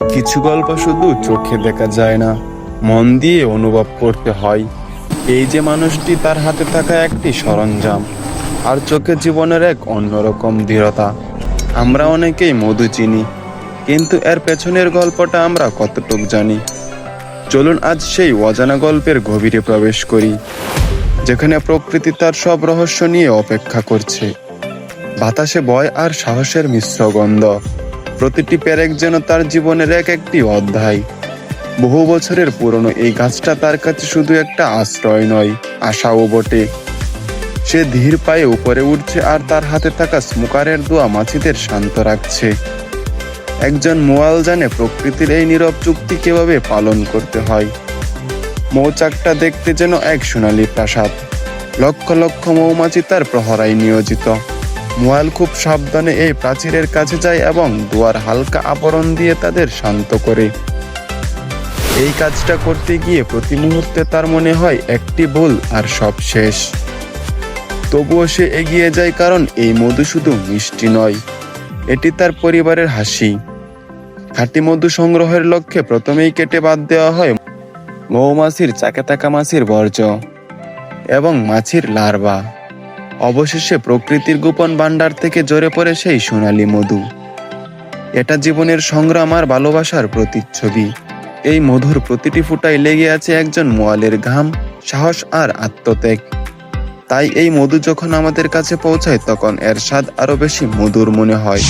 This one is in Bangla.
কিছু গল্প শুধু চোখে দেখা যায় না, মন দিয়ে অনুভব করতে হয়। এই যে মানুষটি তার হাতে থাকা একটি সরঞ্জাম, আর চোখে জীবনের এক অন্যরকম দৃঢ়তা। আমরা অনেকেই মধু চিনি, কিন্তু এর পেছনের গল্পটা আমরা কতটুক জানি? চলুন আজ সেই অজানা গল্পের গভীরে প্রবেশ করি, যেখানে প্রকৃতি তার সব রহস্য নিয়ে অপেক্ষা করছে। বাতাসে ভয় আর সাহসের মিশ্র গন্ধ। প্রতিটি পেরেক যেন তার জীবনের এক একটি অধ্যায়। বহু বছরের পুরনো এই গাছটা তার কাছে শুধু একটা আশ্রয় নয়, আশাও বটে। সে ধীর পায়ে উপরে উঠছে আর তার হাতে থাকা স্মোকারের দোয়া মাছিদের শান্ত রাখছে। একজন মোয়াল জানে প্রকৃতির এই নীরব চুক্তি কীভাবে পালন করতে হয়। মৌচাকটা দেখতে যেন এক সোনালী প্রাসাদ। লক্ষ লক্ষ মৌমাছি তার প্রহরায় নিয়োজিত। মোয়াল খুব সাবধানে এই প্রাচীরের কাছে যায় এবং দুয়ার হালকা আবরণ দিয়ে তাদের শান্ত করে। এই কাজটা করতে গিয়ে প্রতি মুহূর্তে তার মনে হয় একটি ভুল আর সব শেষ। তবুও সে এগিয়ে যায় কারণ এই মধু শুধু মিষ্টি নয়, এটি তার পরিবারের হাসি। খাঁটি মধু সংগ্রহের লক্ষ্যে প্রথমেই কেটে বাদ দেওয়া হয় মৌমাছির চাকে থাকা মাছির বর্জ্য এবং মাছির লার্ভা। অবশেষে প্রকৃতির গোপন ভাণ্ডার থেকে জোরে পড়ে সেই সোনালি মধু। এটা জীবনের সংগ্রাম আর ভালোবাসার প্রতিচ্ছবি। এই মধুর প্রতিটি ফুটায় লেগে আছে একজন মোয়ালের ঘাম, সাহস আর আত্মত্যাগ। তাই এই মধু যখন আমাদের কাছে পৌঁছায়, তখন এর স্বাদ আরও বেশি মধুর মনে হয়।